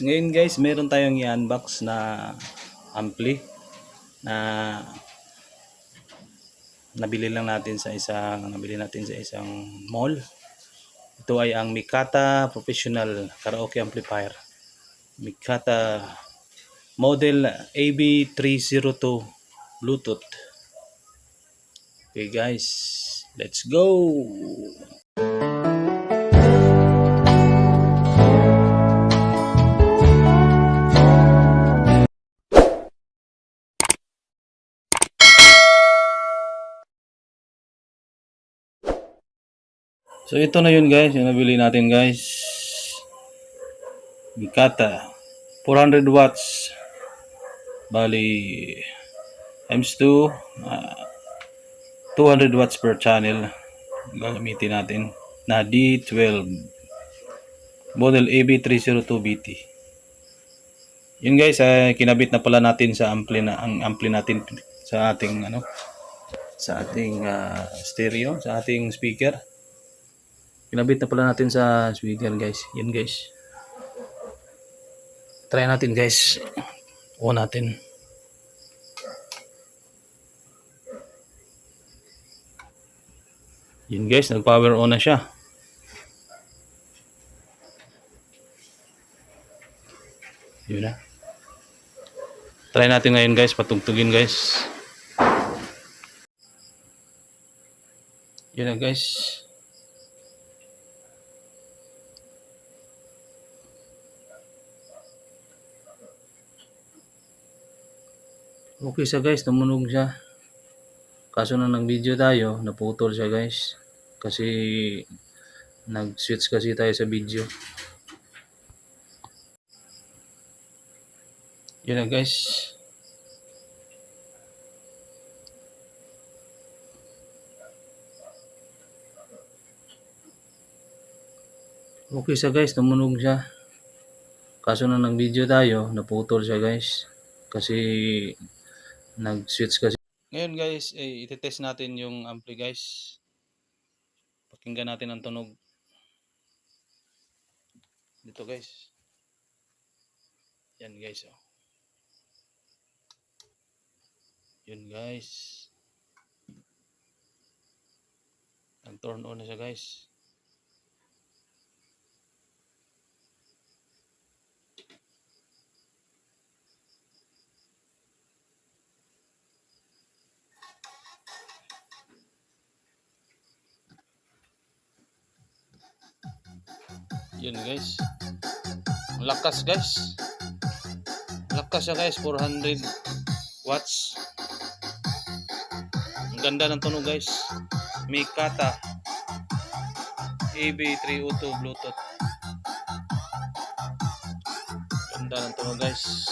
ngayon guys, meron tayong i-unbox na ampli na nabili lang natin sa isang nabili natin sa isang mall. Ito ay ang Mikata Professional Karaoke Amplifier. Mikata model AB302 Bluetooth. Okay guys, let's go. So ito na yun guys, yung nabili natin guys. Mikata 400 watts. Bali times 2 ah, 200 watts per channel gagamitin natin na D12 model AB302BT. Yun guys, ay kinabit na pala natin sa ampli na ang ampli natin sa ating ano sa ating ah, stereo, sa ating speaker. Kinabit na pala natin sa speaker guys. Yan guys. Try natin guys. On natin. Yun guys, nag-power on na siya. Yun na. Try natin ngayon guys, patugtugin guys. Yun na guys. Okay siya guys, tumunog siya. Kaso nang nag-video tayo, naputol siya guys. Kasi nag-switch kasi tayo sa video. Yun na guys. Okay siya guys, tumunog siya. Kaso nang nag-video tayo, naputol siya guys. Kasi nag-switch kasi. Ngayon guys, eh, itetest natin yung ampli guys. Pakinggan natin ang tunog. Dito guys. Yan guys. Oh. Yun guys. Nag-turn on na siya guys. Yun guys. Ang Lakas guys. Lakas siya guys. 400 watts. Ang ganda ng tunog guys. Mikata. AB302 Bluetooth. Ganda ng tunog guys.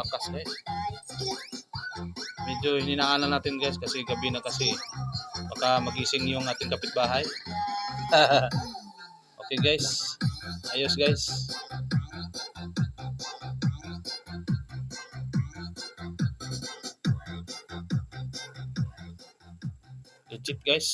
Yun guys. Lakas guys. Medyo hinaanan natin guys kasi gabi na kasi. Baka magising yung ating kapitbahay. okay guys. Ayos guys. Legit guys.